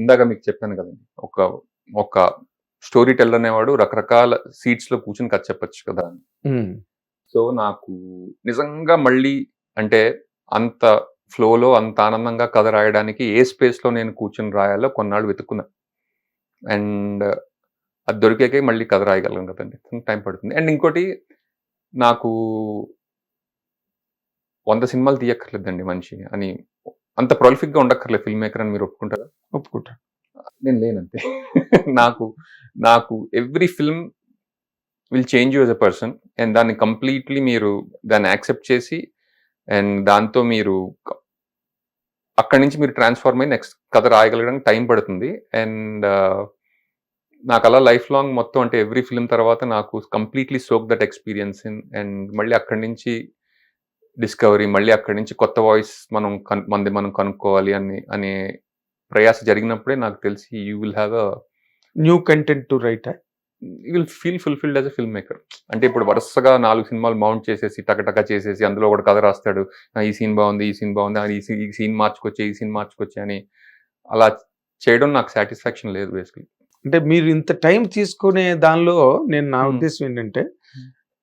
ఇందాక మీకు చెప్పాను కదండి ఒక ఒక స్టోరీ టెల్ అనేవాడు రకరకాల సీట్స్లో కూర్చుని కథ చెప్పొచ్చు కదా. అని సో నాకు నిజంగా మళ్ళీ అంటే అంత ఫ్లోలో అంత ఆనందంగా కథ రాయడానికి ఏ స్పేస్లో నేను కూర్చుని రాయాలో కొన్నాళ్ళు వెతుక్కున్నా. అండ్ అది దొరికాకే మళ్ళీ కథ రాయగలను కదండి టైం పడుతుంది. అండ్ ఇంకోటి నాకు వంద సినిమాలు తీయక్కర్లేదండి మనిషి అని అంత prolific గా ఉండక్కర్లేదు ఫిల్మ్ మేకర్ అని మీరు ఒప్పుకుంటారా? ఒప్పుకుంటా. నేను లేనంతే. నాకు నాకు every film will change us a person and దాన్ని కంప్లీట్లీ మీరు దాన్ని యాక్సెప్ట్ చేసి అండ్ దాంతో మీరు అక్కడి నుంచి మీరు ట్రాన్స్ఫార్మ్ అయ్యి నెక్స్ట్ కథ రాయగలగడానికి టైం పడుతుంది అండ్ నాకు అలా లైఫ్ లాంగ్ మొత్తం అంటే ఎవ్రీ ఫిల్మ్ తర్వాత నాకు completely soak that experience in and మళ్ళీ అక్కడి నుంచి డిస్కవరీ మళ్ళీ అక్కడి నుంచి కొత్త వాయిస్ మనం కన్ మంది మనం కనుక్కోవాలి అని అనే ప్రయాస జరిగినప్పుడే నాకు తెలిసి you will have a new content to write you will feel fulfilled as a filmmaker అంటే ఇప్పుడు వరుసగా నాలుగు సినిమాలు మౌంట్ చేసేసి టకటక చేసేసి అందులో ఒక కథ రాస్తాడు. "ఆ, ఈ సీన్ బాగుంది ఈ సీన్ బాగుంది ఈ సీ- ఈ సీన్ మార్చుకొచ్చే ఈ సీన్ మార్చుకొచ్చే అని అలా చేయడం నాకు సాటిస్ఫాక్షన్ లేదు బేసిక్లీ అంటే మీరు ఇంత టైం తీసుకునే దానిలో నేను నా Hmm. ఉద్దేశం ఏంటంటే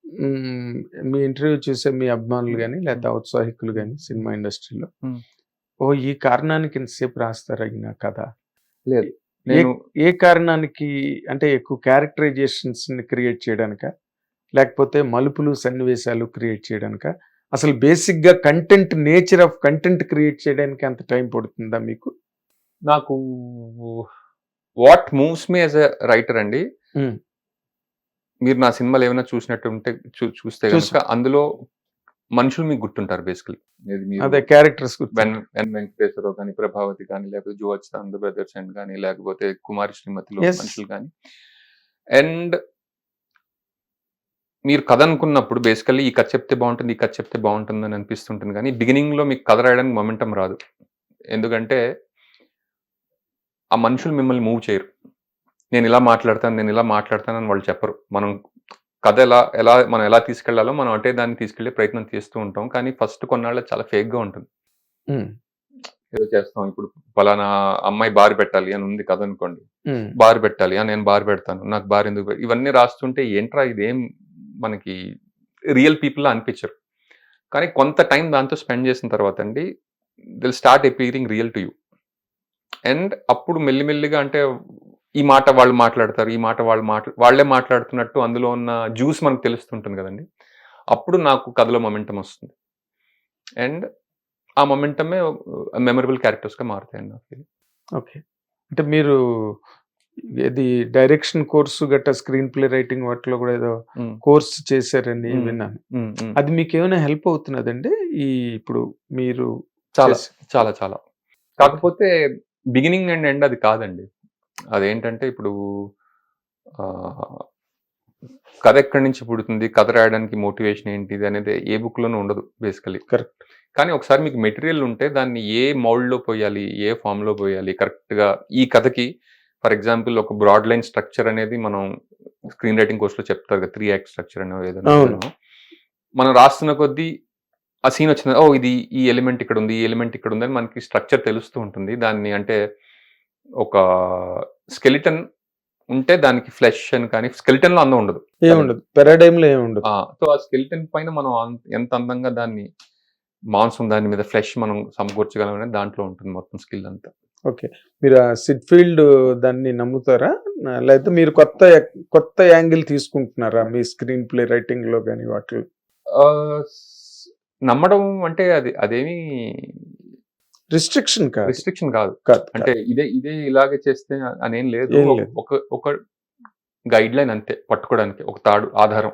మ్, ఇంటర్వ్యూ చూసే మీ అభిమానులు కానీ లేదా ఔత్సాహికులు కానీ సినిమా ఇండస్ట్రీలో. ఓ ఈ కారణానికి ఇంతసేపు రాస్తారు అయిన కథ? లేదు. ఏ నేను ఏ కారణానికి అంటే ఎక్కువ క్యారెక్టరైజేషన్స్ని క్రియేట్ చేయడానిక? లేకపోతే మలుపులు సన్నివేశాలు క్రియేట్ చేయడానిక? అసలు బేసిక్గా content nature of content create చేయడానికి అంత టైం పడుతుందా మీకు? నాకు what moves me as a writer అండి. మీరు నా సినిమాలు ఏమైనా చూసినట్టు ఉంటే చూస్తే చూసా. కనుక అందులో మనుషులు మీకు గుర్తుంటారు బేసికలీ అదే క్యారెక్టర్స్ వెంకటేశ్వరరావు కానీ ప్రభావతి కానీ లేకపోతే జువచ్ అంద బ్రదర్స్ అండ్ కానీ లేకపోతే కుమారి శ్రీమతిలో. మనుషులు కానీ అండ్ మీరు కథ అనుకున్నప్పుడు బేసికల్లీ ఈ కథ చెప్తే బాగుంటుంది ఈ కథ చెప్తే బాగుంటుంది అని అనిపిస్తుంటుంది కానీ beginning లో మీకు కథ రాయడానికి మొమెంటం రాదు ఎందుకంటే ఆ మనుషులు మిమ్మల్ని మూవ్ చేయరు నేను ఇలా మాట్లాడతాను నేను ఇలా మాట్లాడతాను అని వాళ్ళు చెప్పరు. మనం కథ ఎలా ఎలా మనం ఎలా తీసుకెళ్ళాలో మనం అంటే దాన్ని తీసుకెళ్ళే ప్రయత్నం చేస్తూ ఉంటాం. కానీ ఫస్ట్ కొన్నాళ్ళ చాలా fake గా ఉంటుంది ఏదో చేస్తాం. ఇప్పుడు పలానా అమ్మాయి బార్ పెట్టాలి అని ఉంది కథ అనుకోండి. బార్ పెట్టాలి ఆ, నేను బార్ పెడతాను నాకు బార్ ఎందుకు ఇవన్నీ రాస్తుంటే ఏంట్రా ఇదేం మనకి రియల్ పీపుల్ అనిపించరు. కానీ కొంత టైం దాంతో స్పెండ్ చేసిన తర్వాత అండి it'll start appearing real to you. And అప్పుడు మెల్లిమెల్లిగా అంటే ఈ మాట వాళ్ళు మాట్లాడతారు ఈ మాట వాళ్ళు మాట్లా వాళ్ళే మాట్లాడుతున్నట్టు అందులో ఉన్న జ్యూస్ మనకు తెలుస్తుంటుంది కదండి. అప్పుడు నాకు కథలో మొమెంటం వస్తుంది. అండ్ ఆ మొమెంటమే మెమరబుల్ క్యారెక్టర్స్గా మారుతాయండి నాకు. ఓకే. అంటే మీరు ఇది డైరెక్షన్ కోర్సు గట్రా స్క్రీన్ ప్లే రైటింగ్ వాటిలో కూడా ఏదో కోర్స్ చేశారని. విన్నాను. అది మీకు ఏమైనా హెల్ప్ అవుతున్నదండి? ఈ ఇప్పుడు మీరు చాలా చాలా చాలా. కాకపోతే బిగినింగ్ అండ్ ఎండ్ అది కాదండి. అదేంటంటే ఇప్పుడు కథ ఎక్కడి నుంచి పుడుతుంది కథ రాయడానికి మోటివేషన్ ఏంటిది అనేది ఏ book లోనూ ఉండదు బేసికలీ Correct. కానీ ఒకసారి మీకు మెటీరియల్ ఉంటే దాన్ని ఏ mold లో పోయాలి ఏ form లో పోయాలి correct గా ఈ కథకి ఫర్ ఎగ్జాంపుల్ ఒక బ్రాడ్ లైన్ స్ట్రక్చర్ అనేది మనం స్క్రీన్ రైటింగ్ కోర్సులో చెప్తారు కదా త్రీ యాక్ట్ స్ట్రక్చర్ అనేది ఏదైనా అవును. ఏదైనా. మనం రాస్తున్న కొద్దీ ఆ సీన్ వచ్చింది ఓ ఇది ఈ ఎలిమెంట్ ఇక్కడ ఉంది ఈ ఎలిమెంట్ ఇక్కడ ఉంది అని మనకి స్ట్రక్చర్ తెలుస్తూ ఉంటుంది దాన్ని అంటే ఒక స్కెలిటన్ ఉంటే దానికి ఫ్లెష్ అని కానీ skeleton లో అందం ఉండదు. ఏముండదు పెరాడైమ్లో ఏముండదు సో ఆ స్కెలిటన్ పైన మనం ఎంత అందంగా దాన్ని మాంసం దాని మీద ఫ్లెష్ మనం సమకూర్చగలం అనేది దాంట్లో ఉంటుంది మొత్తం స్కిల్ అంతా. ఓకే. మీరు ఆ సిడ్ఫీల్డ్ దాన్ని నమ్ముతారా? లేకపోతే మీరు కొత్త కొత్త యాంగిల్ తీసుకుంటున్నారా? మీ స్క్రీన్ ప్లే రైటింగ్లో కానీ వాటిలో? నమ్మడం అంటే అది అదేమి రిస్ట్రిక్షన్ కాదు. రిస్ట్రిక్షన్ కాదు. అంటే ఇదే ఇదే ఇలాగే చేస్తే అనేం లేదు. ఏం ఒక- లేదు. ఒక ఒక గైడ్ లైన్ అంతే పట్టుకోవడానికి ఒక తాడు ఆధారం.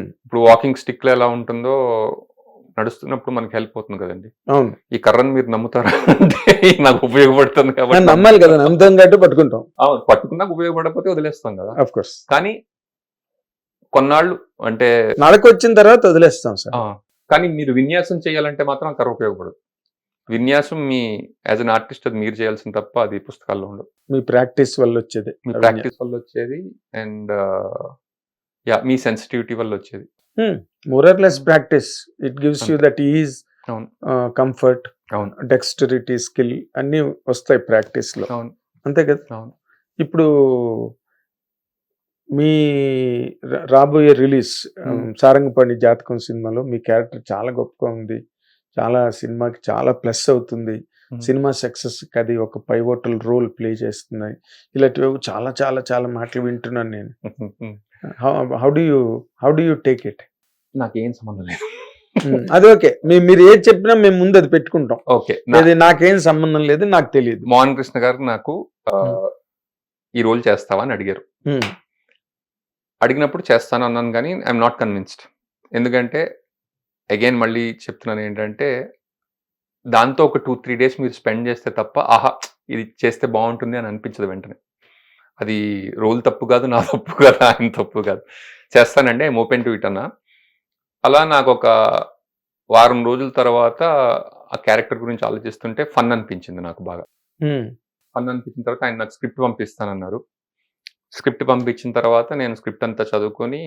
ఇప్పుడు వాకింగ్ స్టిక్లో ఎలా ఉంటుందో నడుస్తున్నప్పుడు మనకి హెల్ప్ అవుతుంది కదండి. అవును. ఈ కర్రను మీరు నమ్ముతారా? అంటే నాకు ఉపయోగపడుతుంది కాబట్టి నమ్మాలి కదా నమ్ముతాం కాబట్టి పట్టుకుంటాం. అవును, పట్టుకున్నాక ఉపయోగపడకపోతే వదిలేస్తాం కదా. అఫ్ కోర్స్ కానీ కొన్నాళ్ళు అంటే నడక వచ్చిన తర్వాత వదిలేస్తాం సార్. కానీ మీరు విన్యాసం చేయాలంటే మాత్రం కర్ర ఉపయోగపడదు. విన్యాసం మీ యాజ్ అన్ ఆర్టిస్ట్ అది మీరు చేయాల్సిన తప్ప అది పుస్తకాల్లో ఉండదు. మీ ప్రాక్టీస్ వల్ల వచ్చేది. మీ ప్రాక్టీస్ వల్ల వచ్చేది అండ్ యా మీ సెన్సిటివిటీ వల్ల వచ్చేది. More or less practice it gives you. That is అవును. కంఫర్ట్ అవును. డెక్స్టరిటీ స్కిల్ అన్నీ వస్తాయి ప్రాక్టీస్లో. అవును. అంతే కదా? అవును. ఇప్పుడు మీ రాబోయే రిలీజ్ Hmm. సారంగపాణి జాతకం సినిమాలో మీ క్యారెక్టర్ చాలా గొప్పగా ఉంది. చాలా సినిమాకి చాలా ప్లస్ అవుతుంది. సినిమా సక్సెస్ అది ఒక పైవోటల్ రోల్ ప్లే చేస్తున్నాయి. ఇలాంటివి చాలా చాలా చాలా మాటలు వింటున్నాను నేను. How do you how do you take it? నాకేం సంబంధం లేదు. అది ఓకే. మీరు ఏది చెప్పినా మేము ముందు అది పెట్టుకుంటాం. ఓకే. అది నాకేం సంబంధం లేదు నాకు తెలియదు. మోహన్ కృష్ణ గారు నాకు ఈ రోల్ చేస్తావా అని అడిగారు. అడిగినప్పుడు చేస్తాను అన్నాను కానీ ఐఎమ్ నాట్ కన్విన్స్డ్. ఎందుకంటే అగైన్ మళ్ళీ చెప్తున్నాను ఏంటంటే దాంతో ఒక టూ త్రీ డేస్ మీరు స్పెండ్ చేస్తే తప్ప ఆహా ఇది చేస్తే బాగుంటుంది అని అనిపించదు వెంటనే. అది రోల్ తప్పు కాదు నా తప్పు కాదు ఆయన తప్పు కాదు. చేస్తానండి ఐమ్ ఓపెన్ టు ఇట్ అన్న. అలా నాకు ఒక వారం రోజుల తర్వాత ఆ క్యారెక్టర్ గురించి ఆలోచిస్తుంటే ఫన్ అనిపించింది నాకు బాగా. ఫన్ అనిపించిన తర్వాత ఆయన నాకు స్క్రిప్ట్ పంపిస్తానన్నారు. స్క్రిప్ట్ పంపించిన తర్వాత నేను స్క్రిప్ట్ అంతా చదువుకొని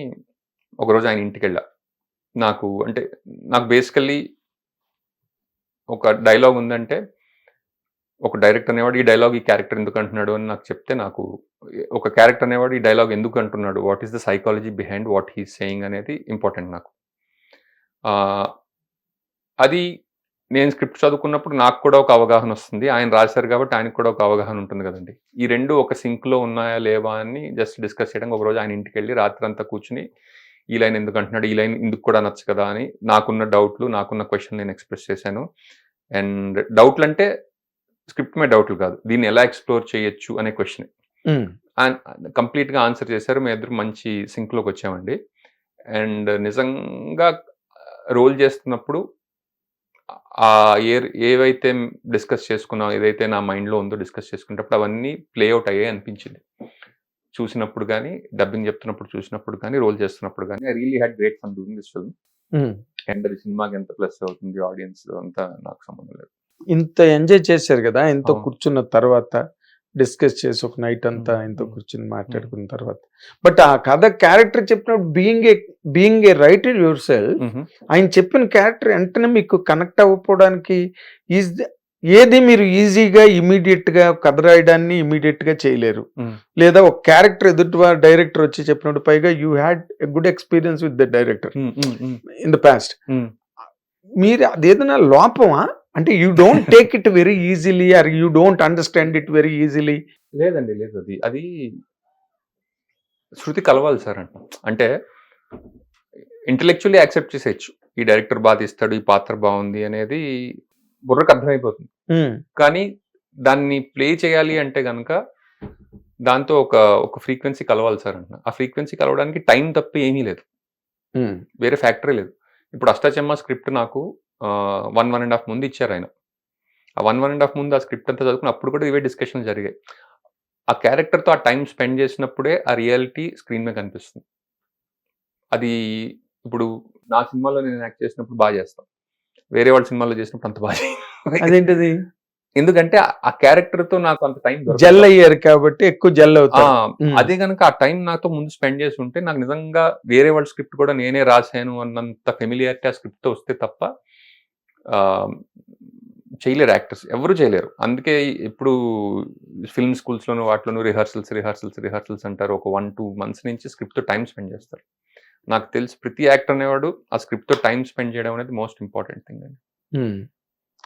ఒకరోజు ఆయన ఇంటికి వెళ్ళా నాకు అంటే నాకు బేసికల్లీ ఒక డైలాగ్ ఉందంటే ఒక డైరెక్టర్ అనేవాడు ఈ డైలాగ్ ఈ క్యారెక్టర్ ఎందుకు అంటున్నాడు అని నాకు చెప్తే నాకు ఒక క్యారెక్టర్ అనేవాడు ఈ డైలాగ్ ఎందుకు అంటున్నాడు what is the psychology behind what he saying అనేది ఇంపార్టెంట్ నాకు. అది నేను స్క్రిప్ట్ చదువుకున్నప్పుడు నాకు కూడా ఒక అవగాహన వస్తుంది. ఆయన రాశారు కాబట్టి ఆయనకు కూడా ఒక అవగాహన ఉంటుంది కదండి. ఈ రెండు ఒక సింక్లో ఉన్నాయా లేవా అని జస్ట్ డిస్కస్ చేయడానికి ఒకరోజు ఆయన ఇంటికి వెళ్ళి రాత్రి అంతా కూర్చుని ఈ లైన్ ఎందుకు అంటున్నాడు? ఈ లైన్ ఎందుకు కూడా నచ్చ కదా అని నాకున్న డౌట్లు నాకున్న క్వశ్చన్ నేను ఎక్స్ప్రెస్ చేశాను. అండ్ డౌట్లు అంటే స్క్రిప్ట్ మీద డౌట్లు కాదు. దీన్ని ఎలా ఎక్స్ప్లోర్ చేయొచ్చు అనే క్వశ్చన్. Hmm. కంప్లీట్గా ఆన్సర్ చేశారు. మీ ఇద్దరు మంచి సింక్లోకి వచ్చామండి. అండ్ నిజంగా రోల్ చేస్తున్నప్పుడు ఆ ఏ ఏవైతే డిస్కస్ చేసుకున్నాం ఏదైతే నా mind లో ఉందో డిస్కస్ చేసుకున్నప్పుడు అవన్నీ ప్లే అవుట్ అయ్యాయి అనిపించింది. చూసినప్పుడు కానీ డబ్బింగ్ చెప్తున్నప్పుడు చూసినప్పుడు కానీ రోల్ చేస్తున్నప్పుడు కానీ I really had great fun doing this film Hmm. And అది సినిమాకి ఎంత ప్లస్ అవుతుంది ఆడియన్స్ అంతా నాకు సంబంధం లేదు ఇంత ఎంజాయ్ చేశారు కదా ఆయనతో అవును. కూర్చున్న తర్వాత డిస్కస్ చేసి ఒక నైట్ అంతా మ్మ్. ఆయనతో మ్మ్. కూర్చుని మాట్లాడుకున్న తర్వాత బట్ ఆ కథ క్యారెక్టర్ చెప్పినప్పుడు being a being a writer yourself. ఆయన చెప్పిన క్యారెక్టర్ వెంటనే మీకు కనెక్ట్ అవ్వకపోవడానికి ఈజ్ ఏది మీరు ఈజీగా ఇమీడియట్గా కథ రాయడాన్ని ఇమీడియట్గా చేయలేరు. లేదా ఒక క్యారెక్టర్ ఎదుటి డైరెక్టర్ వచ్చి చెప్పినప్పుడు పైగా you had a good experience with the director. In the past. మీరు అదేదైనా లోపమా? అంటే you don't take it very easily or you don't understand it very easily. లేదండి లేదు. అది అది శృతి కలవాలి సార్ అంట. అంటే ఇంటలెక్చువల్లీ యాక్సెప్ట్ చేసేయచ్చు. ఈ డైరెక్టర్ బాగా తీస్తాడు ఈ పాత్ర బాగుంది అనేది బుర్రకు అర్థమైపోతుంది. కానీ దాన్ని ప్లే చేయాలి అంటే కనుక దాంతో ఒక ఒక ఫ్రీక్వెన్సీ కలవాలి సార్ అంట ఆ ఫ్రీక్వెన్సీ కలవడానికి టైం తప్ప ఏమీ లేదు. వేరే ఫ్యాక్టరీ లేదు. ఇప్పుడు అష్టాచెమ్మ స్క్రిప్ట్ నాకు వన్ వన్ అండ్ హాఫ్ ముందు ఇచ్చారు ఆయన. ఆ వన్ వన్ అండ్ హాఫ్ ముందు ఆ స్క్రిప్ట్ అంతా చదువుకుని అప్పుడు కూడా ఇవే డిస్కషన్లు జరిగాయి. ఆ క్యారెక్టర్తో ఆ టైం స్పెండ్ చేసినప్పుడే ఆ రియాలిటీ స్క్రీన్ మీద కనిపిస్తుంది. అది ఇప్పుడు నా సినిమాలో నేను యాక్ట్ చేసినప్పుడు బాగా చేస్తాను వేరే వాళ్ళ సినిమాలో చేసినప్పుడు అంత బాగా చేయను. అదేంటిది? ఎందుకంటే ఆ- క్యారెక్టర్తో నాకు అంత టైం జెల్ అయ్యారు కాబట్టి ఎక్కువ జెల్ అవుతారు. మ్మ్. అదే కనుక ఆ టైం నాతో ముందు స్పెండ్ చేసి ఉంటే నాకు నిజంగా వేరే వాళ్ళ స్క్రిప్ట్ కూడా నేనే రాశాను అన్నంత ఫెమిలియారిటీ ఆ స్క్రిప్ట్తో వస్తే తప్ప ఆ, చేయలేరు యాక్టర్స్. ఎవరు చేయలేరు. అందుకే ఇప్పుడు ఫిల్మ్ స్కూల్స్ లోను వాటిలోను రిహార్సల్స్ రిహార్సల్స్ రిహార్సల్స్ అంటారు. ఒక వన్ టూ మంత్స్ నుంచి స్క్రిప్ట్తో టైం స్పెండ్ చేస్తారు. నాకు తెలిసి ప్రతి యాక్టర్ అనేవాడు ఆ స్క్రిప్ట్తో టైం స్పెండ్ చేయడం అనేది మోస్ట్ ఇంపార్టెంట్ థింగ్ అండి.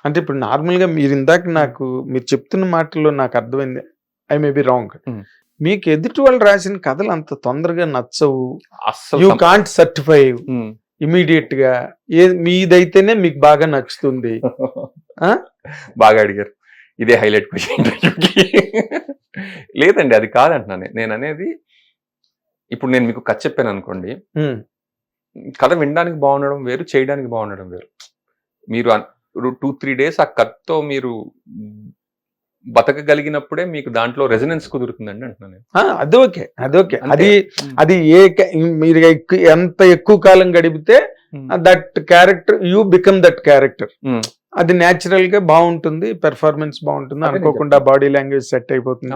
అంటే ఇప్పుడు నార్మల్గా మీరు ఇందాక నాకు మీరు చెప్తున్న మాటల్లో నాకు అర్థమైంది ఐ మే బి రాంగ్. మీకు ఎదుటి వాళ్ళు రాసిన కథలు అంత తొందరగా నచ్చవు యూ కాంట్ సర్టిఫై. ఇమీడియట్గా ఏ మీదైతేనే మీకు బాగా నచ్చుతుంది ఆ? బాగా అడిగారు ఇదే హైలైట్ క్వశ్చన్ లేదండి అది కాదంటున్నాను నేను. నేను అనేది ఇప్పుడు నేను మీకు కథ చెప్పాను అనుకోండి. కథ వినడానికి బాగుండడం వేరు చేయడానికి బాగుండడం వేరు మీరు టూ త్రీ డేస్ ఆ కథతో మీరు బతకగలిగినప్పుడే మీకు దాంట్లో రెజనెన్స్ కుదురుతుందండి అంటున్నాను అది ఓకే అది ఓకే. అది అది ఏ మీరు ఎంత ఎక్కువ కాలం గడిపితే that character you become that character. అది న్యాచురల్గా బాగుంటుంది పెర్ఫార్మెన్స్ బాగుంటుంది అనుకోకుండా. బాడీ లాంగ్వేజ్ సెట్ అయిపోతుంది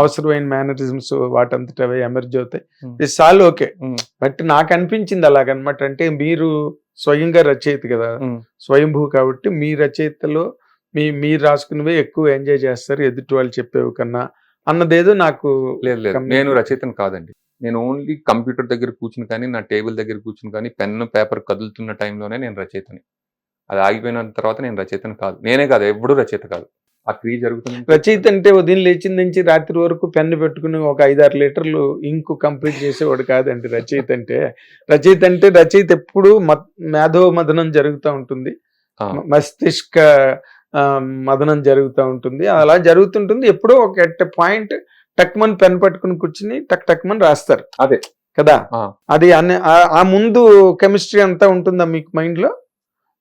అవసరమైన మేనరిజమ్స్ వాటంతట అవే ఎమర్జ్ అవుతాయి. It's all okay. బట్ నాకు అనిపించింది అలాగనమాట అంటే మీరు స్వయంగా రచయిత కదా. స్వయంభూ కాబట్టి మీ రచయితలో మీ మీరు రాసుకున్నవే ఎక్కువ ఎంజాయ్ చేస్తారు ఎదుటి వాళ్ళు చెప్పేవి కన్నా అన్నదేదో నాకు లేదు లేదు. నేను రచయితను కాదండి. నేను ఓన్లీ కంప్యూటర్ దగ్గర కూర్చుని కానీ నా టేబుల్ దగ్గర కూర్చుని కానీ పెన్ పేపర్ కదులుతున్న టైంలోనే నేను రచయితని. అది ఆగిపోయిన తర్వాత నేను రచయితను కాదు. నేనే కాదు ఎప్పుడు రచయిత కాదు. ఆ క్రియ జరుగుతుంది. రచయిత అంటే ఉదయం లేచిన నుంచి రాత్రి వరకు పెన్ను పెట్టుకుని ఒక ఐదారు లీటర్లు ఇంకు కంప్లీట్ చేసేవాడు కాదండి రచయిత అంటే. రచయిత అంటే రచయిత ఎప్పుడు మేధో మదనం జరుగుతూ ఉంటుంది. మస్తిష్క మదనం జరుగుతూ ఉంటుంది. అలా జరుగుతుంటుంది. ఎప్పుడో ఒక ఎట్ పాయింట్ టక్మన్ పెన్ పట్టుకుని కూర్చుని టక్ టక్మన్ రాస్తారు. అదే. కదా. అది ఆ ముందు కెమిస్ట్రీ అంతా ఉంటుందా మీకు మైండ్లో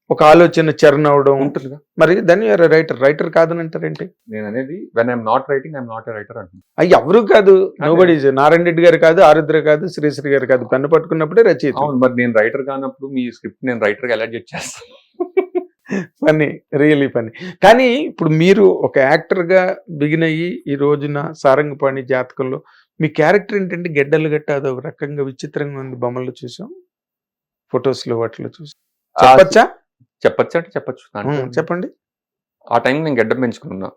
ఒక ఆలోచన చరణ అవడం ఉంటుందిగా మరి దాన్ని రైటర్ రైటర్ కాదని అంటారేంటి నేను అనేది when I'm not writing I'm not writer అంటున్నాను అయ్యి ఎవరు కాదు. అదే. నోబడి నారాయణ రెడ్డి గారు కాదు ఆరుద్ర కాదు శ్రీశ్రీ గారు కాదు. పెన్ను పట్టుకున్నప్పుడే రచయిత. అవును మరి నేను రైటర్ కానప్పుడు మీ స్క్రిప్ట్ నేను రైటర్గా జడ్జ్ చేస్తాను? పని రియలీ పని. కానీ ఇప్పుడు మీరు ఒక యాక్టర్గా బిగిన్ అయ్యి ఈ రోజున సారంగపాణి జాతకంలో మీ క్యారెక్టర్ ఏంటంటే గెడ్డలు గట్ట అది ఒక రకంగా విచిత్రంగా ఉంది బొమ్మల్లో చూసాం. ఫొటోస్లో వాటిలో చూసాం. చెప్పచ్చా? చెప్పచ్చు అంటే చెప్పచ్చు చెప్పండి. ఆ టైం నేను గెడ్డం పెంచుకున్నా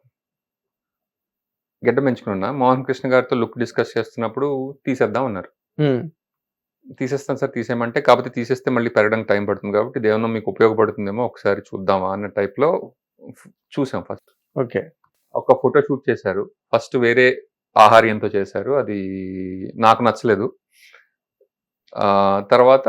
గెడ్డం పెంచుకున్నా మోహన్ కృష్ణ గారితో లుక్ డిస్కస్ చేస్తున్నప్పుడు తీసేద్దాం అన్నారు. తీసేస్తాను సార్ తీసేయమంటే కాకపోతే తీసేస్తే మళ్ళీ పెరగడానికి టైం పడుతుంది కాబట్టి దేవనం మీకు ఉపయోగపడుతుందేమో ఒకసారి చూద్దామా అన్న టైప్లో చూసాం ఫస్ట్. ఓకే. ఒక ఫోటో షూట్ చేశారు. ఫస్ట్ వేరే ఆహార్యంతో చేశారు. అది నాకు నచ్చలేదు. తర్వాత